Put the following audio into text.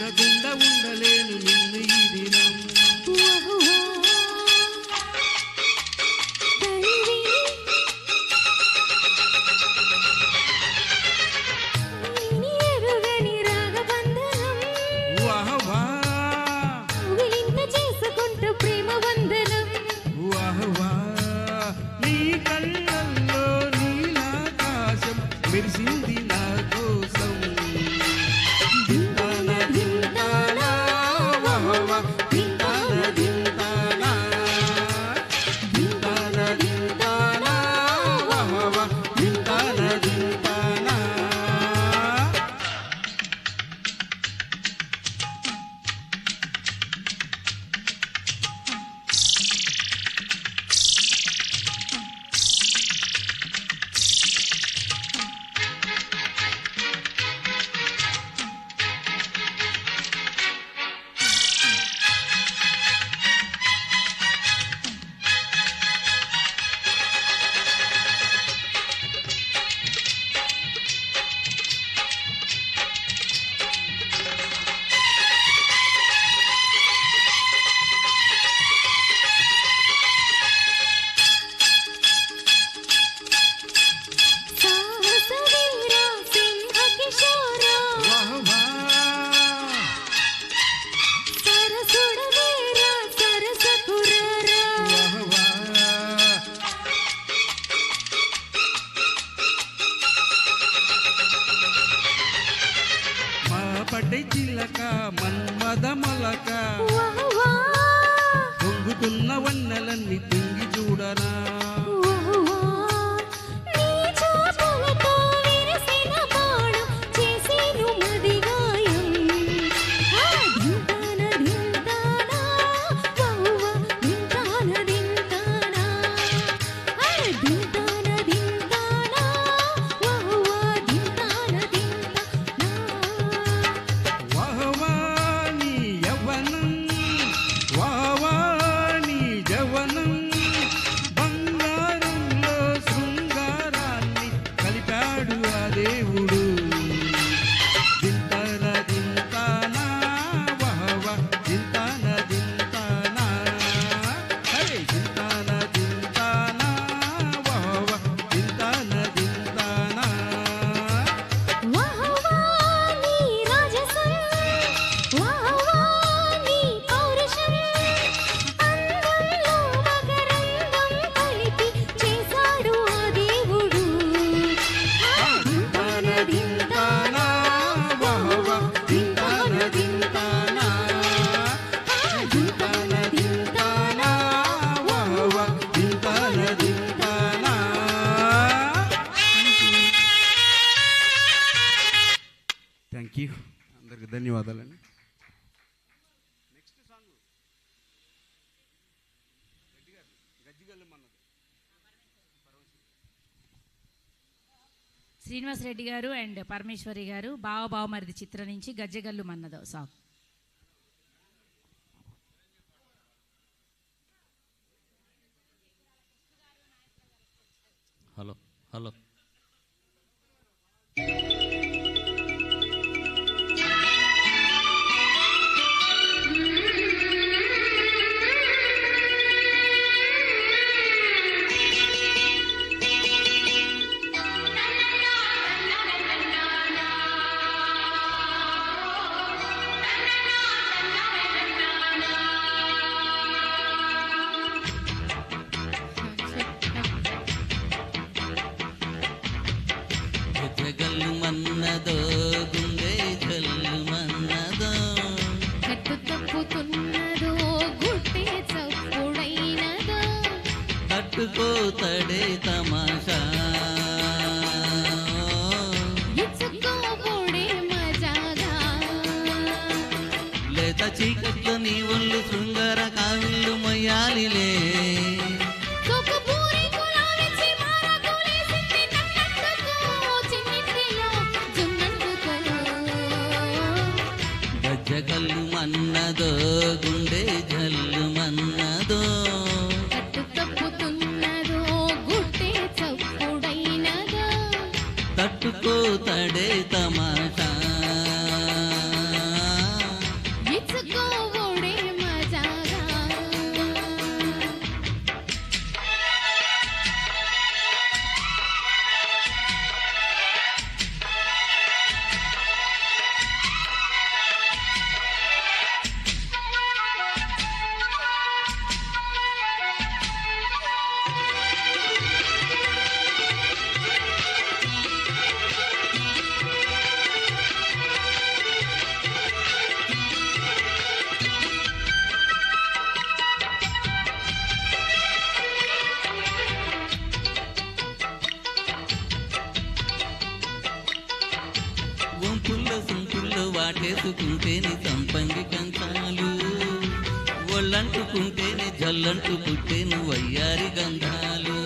ಉಂಡ ಉಂಡಲೇ మొలక పొంగుతున్న వన్నెలన్నీ ధన్యవాదాలండి. శ్రీనివాస్ రెడ్డి గారు అండ్ పరమేశ్వరి గారు బావ బావమరిది చిత్రం నుంచి గజ్జగల్లు మన్నదో సాంగ్. Hello hello. ఇచ్చుకోతడే తమాషా. లేత చీకట్లో నీ ఒళ్ళు శృంగార కావిళ్ళు మయ్యాలిలే. గజ్జగల్లు మన్నదో గుండె జల్లు మన్నదో. ತಡೆ ತ చేసుకుంటేనే సంపంగి కంచాలు. ఒళ్ళంటుకుంటేనే జల్లంటు పుట్టేను వయ్యారి గంధాలు.